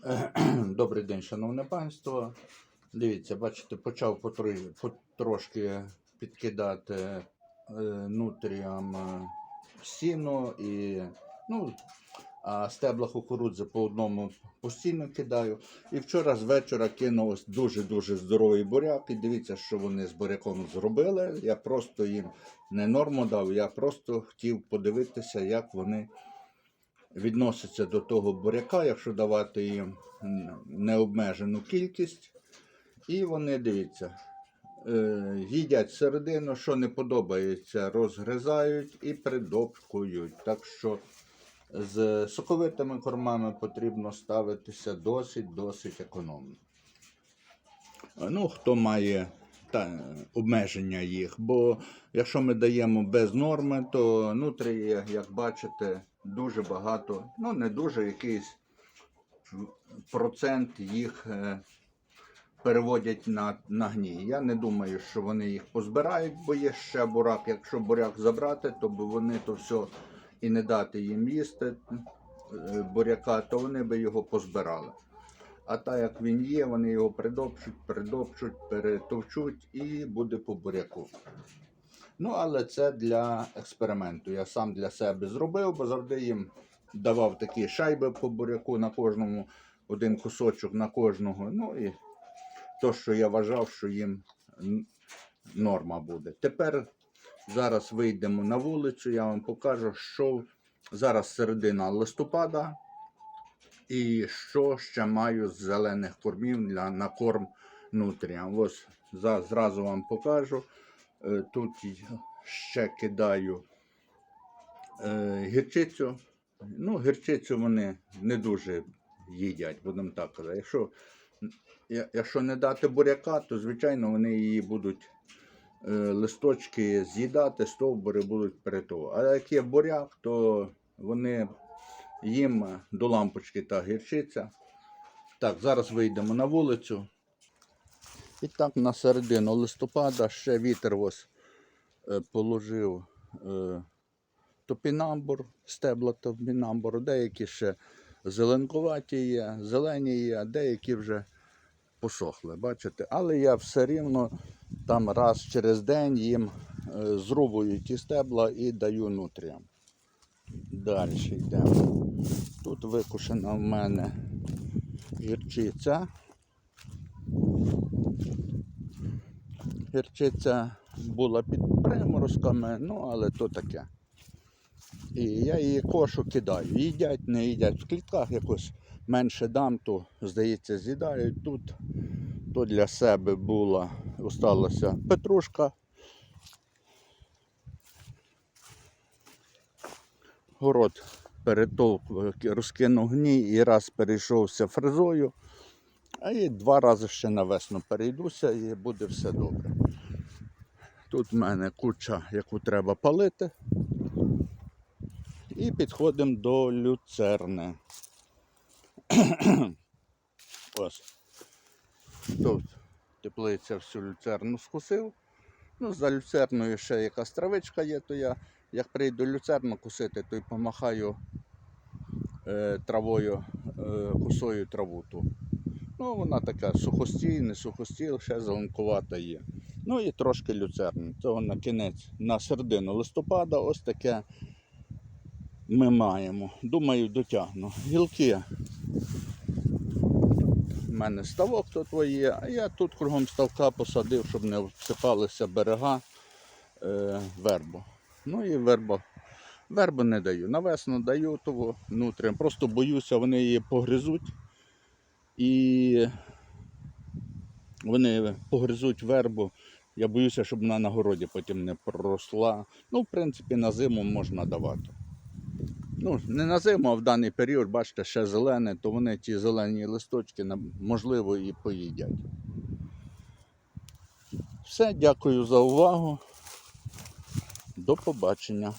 Добрий день, шановне панство. Дивіться, бачите, почав потрошки підкидати е, нутріям е, сіно і ну, а стебла кукурудзи по одному постійно кидаю. І вчора з вечора кинув ось дуже-дуже здоровий буряк. І дивіться, що вони з буряком зробили. Я просто їм не норму дав, я просто хотів подивитися, як вони відносяться до того буряка, якщо давати їм необмежену кількість. І вони дивіться, е, їдять середину, що не подобається, розгризають і придопкують. Так що з соковитими кормами потрібно ставитися досить-досить економно. Ну, хто має та, обмеження їх, бо якщо ми даємо без норми, то нутрії, як бачите, дуже багато, ну не дуже, якийсь процент їх е, переводять на, на гній. Я не думаю, що вони їх позбирають, бо є ще бурак. Якщо буряк забрати, то б вони то все і не дати їм їсти е, буряка, то вони би його позбирали. А так як він є, вони його придопчуть, придопчуть, перетовчуть і буде по буряку. Ну, але це для експерименту. Я сам для себе зробив, бо завжди їм давав такі шайби по буряку на кожному, один кусочок на кожного. Ну і то, що я вважав, що їм норма буде. Тепер зараз вийдемо на вулицю, я вам покажу, що зараз середина листопада. І що ще маю з зелених кормів для на корм нутріям. Ось за, зразу вам покажу. Е, Тут ще кидаю е, гірчицю. Ну, гірчицю вони не дуже їдять, будемо так казати. Якщо, якщо не дати буряка, то звичайно вони її будуть е, листочки з'їдати, стовбури будуть перетовувати. А як є буряк, то вони їм до лампочки та гірчиця. Так, зараз вийдемо на вулицю. І так на середину листопада ще вітер ось е, положив е, топінамбур, стебла топінамбуру, деякі ще зеленкуваті є, зелені є, а деякі вже посохли, бачите? Але я все рівно там раз через день їм е, зрубую ті стебла і даю нутріям. Далі йдемо. Тут викушена в мене гірчиця. Гірчиця була під приморозками, ну але то таке. І я її кошу кидаю. Їдять, не їдять. В клітках якось менше дам, то, здається, з'їдають. Тут то для себе була, осталася петрушка. Город перетовк, розкинув гній і раз перейшовся фрезою, а і два рази ще на весну перейдуся і буде все добре. Тут в мене куча, яку треба палити. І підходимо до люцерни. Ось. Тут теплиця всю люцерну скусив. Ну, за люцерною ще якась травичка є, то я як прийду люцерну кусити, то й помахаю е, травою, е, косою траву ту. Ну, вона така сухостій, не сухостій, ще зеленкувата є. Ну і трошки люцерни. Цього на кінець, на середину листопада, ось таке ми маємо. Думаю, дотягну. Гілки. У мене ставок тут є, а я тут кругом ставка посадив, щоб не всипалися берега е, вербу. Ну і верба. Вербу не даю. На весну даю того внутрі. Просто боюся, вони її погризуть. І вони погризуть вербу. Я боюся, щоб вона на городі потім не проросла. Ну, в принципі, на зиму можна давати. Ну, не на зиму, а в даний період, бачите, ще зелене, то вони ті зелені листочки, можливо, і поїдять. Все, дякую за увагу. До побачення.